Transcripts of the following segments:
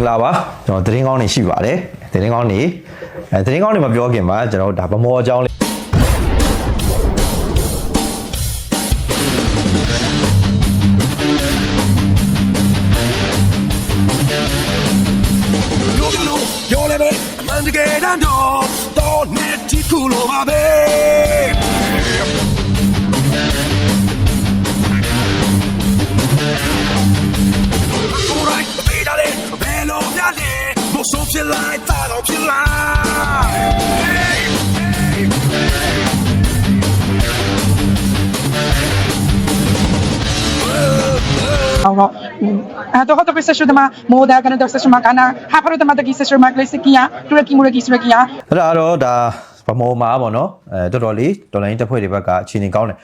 င်္ဂလာပါကျွန်တော်သတင်းကောင်းနေရှိပါတယ်သတင်းကောင်းနေအဲသတင်းကောင်းနေမပြောခင်ပါကျွန်တော်ဒါဗမောအကြောင်းလေးလို့လို့ပြောလည်းပဲအမှန်တကယ်တမ်းတော့တော့နေတီခုလိုပါပဲ Ahora, ah, toho to se šudama, moda, kana to se šuma kana, haparo to mata kisa šuma klesikia, turaki muraki surakia. အဲ့ဒါကတော့ဒါဗမောမှာပေါ့နော်အဲတော်တော်လေးတော်လိုင်းတက်ဖွဲ့တွေဘက်ကအခြေအနေကောင်းတယ်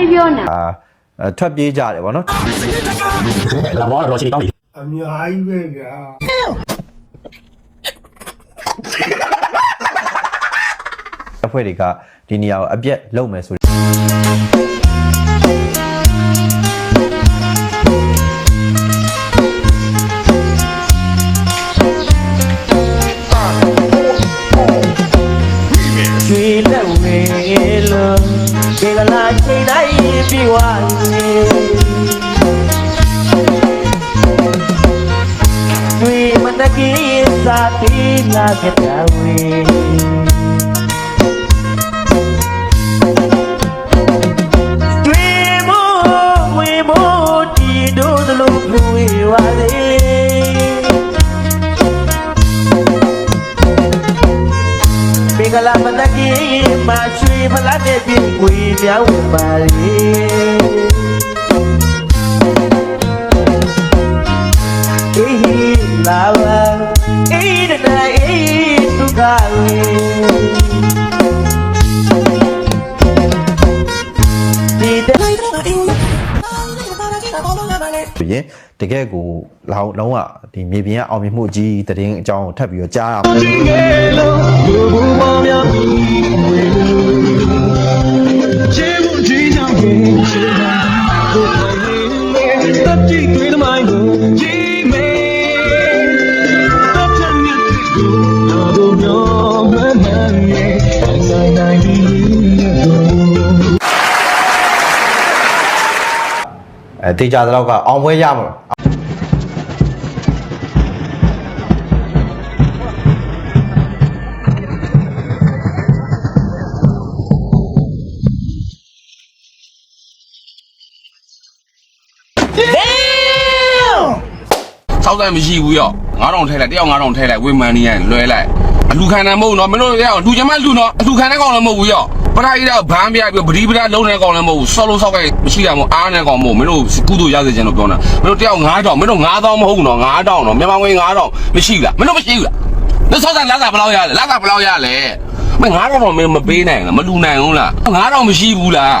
ဟိုင်းပြောနာအာအဲထွက်ပြေးကြတယ်ပေါ့နော်လာဘောတော့ချင်းတောင်းပြီအများကြီးပဲဗျာတက်ဖွဲ့တွေကဒီနေရာကိုအပြက်လုံးမယ်ဆို တိုင်းပြေဝနေ မင်္ဂလာမတကြီးမှာရွှေဖလားတဲ့ပြင်ကိုမြောက်ဝင်ပါလေအေးလာပါအေးတနာအေးဒုက္ခဝေဒီတဲ့ ဆိုရင်တကယ်ကိုလောင်းလုံးဝဒီမြေပြင်ကအောင်မြင်မှုအကြီးတရင်အကြောင်းကိုထပ်ပြီးတော့ကြားရအောင် အဲတေချာတော့ကအောင်ပွဲရမှာစောက်တယ်မရှိဘူးရော9000ထဲလိုက်တယောက်9000ထဲလိုက်ဝေမန်နီယန်လွဲလိုက်အလူခံတယ်မဟုတ်နော်မင်းတို့ရအောင်လူချင်မလူနော်အလူခံတဲ့ကောင်လည်းမဟုတ်ဘူးရော ပထမတော့ဘန်းပြပြီးပရိပဒလုံးတဲ့ကောင်လည်းမဟုတ်ဘူးဆော့လို့ဆောက်ကမရှိတာမဟုတ်အားတဲ့ကောင်မဟုတ်မင်းတို့ကုသိုလ်ရစေချင်လို့ပြောနေတာမင်းတို့တယောက်9000မင်းတို့9000မဟုတ်ဘူးနော်9000နော်မြန်မာငွေ9000မရှိလားမင်းတို့မရှိဘူးလားလက်ဆော့တာလာတာဘယ်လောက်ရလဲလာတာဘယ်လောက်ရလဲမင်း9000တော့မင်းမပေးနိုင်လားမလူနိုင်ဘူးလား9000မရှိဘူးလား